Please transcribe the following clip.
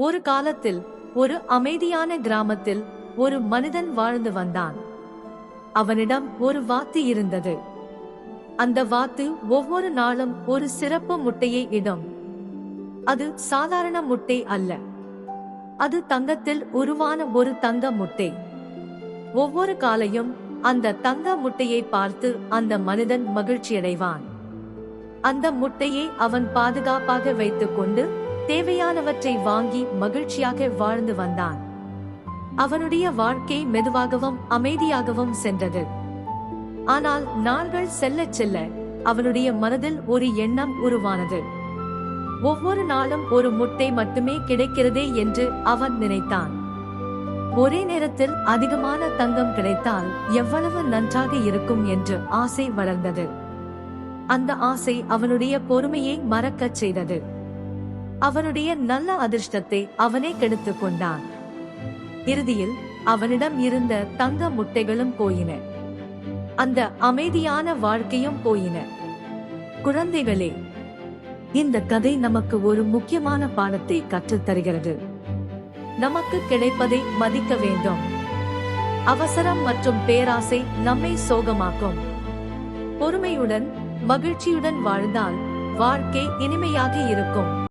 ஒரு காலத்தில் ஒரு அமைதியான கிராமத்தில் ஒரு மனிதன் வாழ்ந்து வந்தான். அவனிடம் ஒரு வாத்து இருந்தது. அந்த வாத்து ஒவ்வொரு நாளும் ஒரு சிறப்பு முட்டையை இடும். அது சாதாரண முட்டை அல்ல. அது தங்கத்தில் உருவான ஒரு தங்க முட்டை. ஒவ்வொரு காலையும் அந்த தங்க முட்டையை பார்த்து அந்த மனிதன் மகிழ்ச்சியடைவான். அந்த முட்டையை அவன் பாதுகாப்பாக வைத்துக்கொண்டு தேவையானவற்றை வாங்கி மகிழ்ச்சியாக வாழ்ந்து வந்தான். அவனுடைய வாழ்க்கை மெதுவாகவும் அமைதியாகவும் சென்றது. ஆனால் நாள்கள் செல்லச் செல்ல அவனுடைய மனதில் ஒரு எண்ணம் உருவானது. ஒவ்வொரு நாளும் ஒரு முட்டை மட்டுமே கிடைக்கிறதே என்று அவன் நினைத்தான். ஒரே நேரத்தில் அதிகமான தங்கம் கிடைத்தால் எவ்வளவு நன்றாக இருக்கும் என்று ஆசை வளர்ந்தது. அந்த ஆசை அவனுடைய பொறுமையை மறக்கச் செய்தது. அவனுடைய நல்ல அதிர்ஷ்டத்தை அவனே கெடுத்துக் கொண்டான். இறுதியில் அவனிடம் இருந்த தங்க முட்டைகளும் போயின. அந்த அமைதியான வாழ்க்கையும் போயின. குழந்தைகளே இந்த கதை நமக்கு ஒரு முக்கியமான பாடத்தை கற்றுத் தருகிறது. நமக்கு கிடைப்பதை மதிக்க வேண்டும். அவசரம் மற்றும் பேராசை நம்மை சோகமாக்கும். பொறுமையுடன் மகிழ்ச்சியுடன் வாழ்ந்தால் வாழ்க்கை இனிமையாக இருக்கும்.